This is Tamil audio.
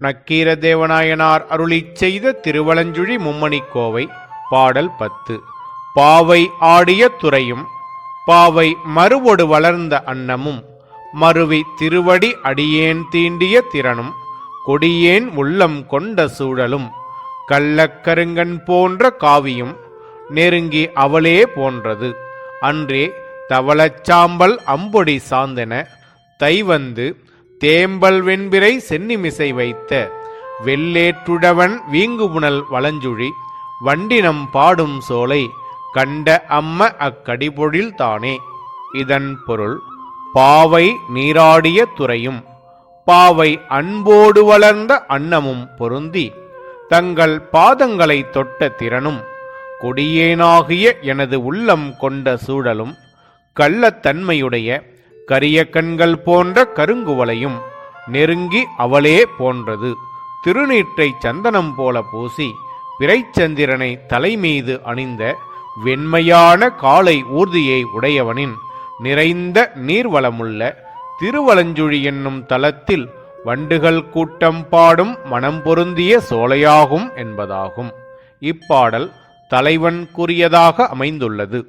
நக்கீரதேவநாயனார் அருளிச் செய்த திருவலஞ்சுழி மும்மணி கோவை பாடல் பத்து. பாவை ஆடிய துறையும் பாவை மறுவொடு வளர்ந்த அன்னமும் மறுவி திருவடி அடியேன் தீண்டிய திறனும் கொடியேன் உள்ளம் கொண்ட சூழலும் கள்ளக்கருங்கன் போன்ற காவியும் நெருங்கி அவளே போன்றது. அன்றே தவளச்சாம்பல் அம்பொடி சாந்தென தைவந்து தேம்பல் வெண்பிறை சென்னிமிசை வைத்த வெள்ளேற்றுடவன் வீங்குபுணல் வளஞ்சுழி வண்டினம் பாடும் சோலை கண்ட அம்ம அக்கடிபொழில் தானே. இதன் பொருள் பாவை நீராடிய துறையும் பாவை அன்போடு வளர்ந்த அன்னமும் பொருந்தி தங்கள் பாதங்களை தொட்ட திறனும் கொடியேனாகிய எனது உள்ளம் கொண்ட சூழலும் கள்ளத்தன்மையுடைய கரிய கண்கள் போன்ற கருங்குவலையும் நெருங்கி அவளே போன்றது. திருநீற்றை சந்தனம் போல பூசி பிறைச்சந்திரனை தலைமீது அணிந்த வெண்மையான காலை ஊர்தியை உடையவனின் நிறைந்த நீர்வளமுள்ள திருவலஞ்சுழி என்னும் தலத்தில் வண்டுகள் கூட்டம் பாடும் மனம் பொருந்திய சோலையாகும் என்பதாகும். இப்பாடல் தலைவன் கூறியதாக அமைந்துள்ளது.